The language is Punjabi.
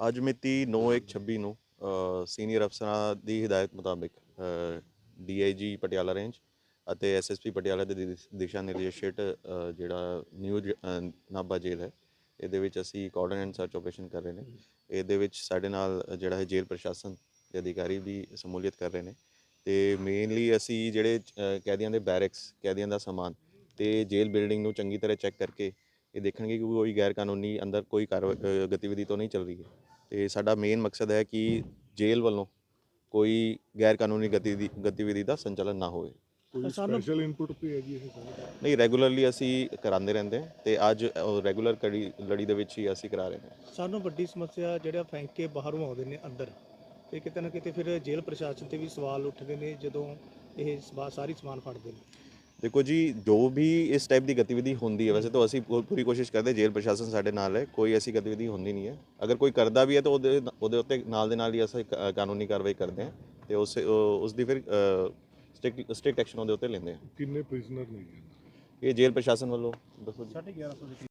ਅੱਜ ਮਿਤੀ 9/1/26 ਨੂੰ ਸੀਨੀਅਰ ਅਫਸਰਾਂ ਦੀ ਹਦਾਇਤ ਮੁਤਾਬਿਕ ਡੀਆਈਜੀ ਪਟਿਆਲਾ ਰੇਂਜ ਅਤੇ ਐਸਐਸਪੀ ਪਟਿਆਲਾ ਦੇ ਦਿ- ਦਿਸ਼ਾ ਨਿਰਦੇਸ਼ ਹੇਠ ਅ, ਜਿਹੜਾ ਨਿਊ ਜ- ਅ, ਨਾਭਾ ਜੇਲ੍ਹ ਹੈ ਇਹਦੇ ਵਿੱਚ ਅਸੀਂ ਕੋਆਰਡੀਨੇਟ ਸਰਚ ਆਪਰੇਸ਼ਨ ਕਰ ਰਹੇ ਨੇ। ਇਹਦੇ ਵਿੱਚ ਸਾਡੇ ਨਾਲ ਜਿਹੜਾ ਹੈ ਜੇਲ੍ਹ ਪ੍ਰਸ਼ਾਸਨ ਦੇ ਅਧਿਕਾਰੀ ਵੀ ਸਮੂਲੀਅਤ ਕਰ ਰਹੇ ਨੇ ਤੇ ਮੇਨਲੀ ਅਸੀਂ ਜਿਹੜੇ ਅ, ਕੈਦੀਆਂ ਦੇ ਬੈਰਕਸ ਕੈਦੀਆਂ ਦਾ ਸਮਾਨ ਤੇ ਜੇਲ੍ਹ ਬਿਲਡਿੰਗ ਨੂੰ ਚੰਗੀ ਤਰ੍ਹਾਂ ਚੈੱਕ ਕਰਕੇ ਇਹ ਦੇਖਣਗੇ ਕਿ ਕੋਈ ਗੈਰ ਕਾਨੂੰਨੀ ਅੰਦਰ ਕੋਈ ਕਾਰਵਾ- ਅ, ਗਤੀਵਿਧੀ ਤਾਂ ਨਹੀਂ ਚੱਲ ਰਹੀ ਹੈ। ਤੇ ਸਾਡਾ ਮੇਨ ਮਕਸਦ ਹੈ ਕਿ ਜੇਲ੍ਹ ਵੱਲੋਂ ਕੋਈ ਗੈਰ ਕਾਨੂੰਨੀ ਗਤੀਵਿਧੀ ਗਤੀਵਿਧੀ ਦਾ ਸੰਚਾਲਨ ਨਾ ਹੋਵੇ। ਕੋਈ ਸਾਨੂੰ- ਸਪੈਸ਼ਲ ਇਨਪੁਟ ਤੇ ਹੈ ਜੀ ਇਹ ਸਾਰਾ ਨਹੀਂ ਰੈਗੂਲਰਲੀ ਅਸੀਂ ਕਰਾਉਂਦੇ ਰਹਿੰਦੇ ਹਾਂ ਤੇ ਅੱਜ ਰੈਗੂਲਰ ਕੜੀ ਲੜੀ ਦੇ ਵਿੱਚ ਹੀ ਅਸੀਂ ਕਰਾ ਰਹੇ ਹਾਂ। ਸਾਨੂੰ ਵੱਡੀ ਸਮੱਸਿਆ ਜਿਹੜਾ ਫੈਂਕ ਕੇ ਬਾਹਰੋਂ ਆਉਂਦੇ ਨੇ ਅੰਦਰ ਤੇ ਕਿਤੇ ਨਾ ਕਿਤੇ ਫਿਰ ਜੇਲ੍ਹ ਪ੍ਰਸ਼ਾਸਨ ਤੇ ਵੀ ਸਵਾਲ ਉੱਠਦੇ ਨੇ ਜਦੋਂ ਇਹ ਸਾਰੀ ਸਮਾਨ ਫੜਦੇ ਨੇ। ਦੇਖੋ ਜੀ ਜੋ ਵੀ ਇਸ ਟਾਈਪ ਦੀ ਗਤੀਵਿਧੀ ਹੁੰਦੀ ਹੈ ਵੈਸੇ ਤਾਂ ਅਸੀਂ ਪੂ- ਪੂਰੀ ਕੋਸ਼ਿਸ਼ ਕਰਦੇ ਜੇਲ੍ਹ ਪ੍ਰਸ਼ਾਸਨ ਸਾਡੇ ਨਾਲ ਹੈ ਕੋਈ ਐਸੀ ਗਤੀਵਿਧੀ ਹੁੰਦੀ ਨਹੀਂ ਹੈ। ਅਗਰ ਕੋਈ ਕਰਦਾ ਵੀ ਹੈ ਤਾਂ ਉਹਦੇ ਉਹਦੇ ਉੱਤੇ ਨਾਲ ਦੇ ਨਾਲ ਹੀ ਅਸੀਂ ਕ- ਕਾਨੂੰਨੀ ਕਾਰਵਾਈ ਕਰਦੇ ਹਾਂ ਤੇ ਉਸ ਉਸ ਦੀ ਫਿਰ ਸਟ੍ਰਿਕਟ ਸਟ੍ਰਿਕਟ ਐਕਸ਼ਨ ਉਹਦੇ ਉੱਤੇ ਲੈਂਦੇ ਹਾਂ। ਕਿੰਨੇ ਪ੍ਰਿਜ਼ਨਰ ਨੇ ਜੀ? ਇਹ ਜੇਲ੍ਹ ਪ੍ਰਸ਼ਾਸਨ ਵੱਲੋਂ। ਦੱਸੋ ਜੀ 1150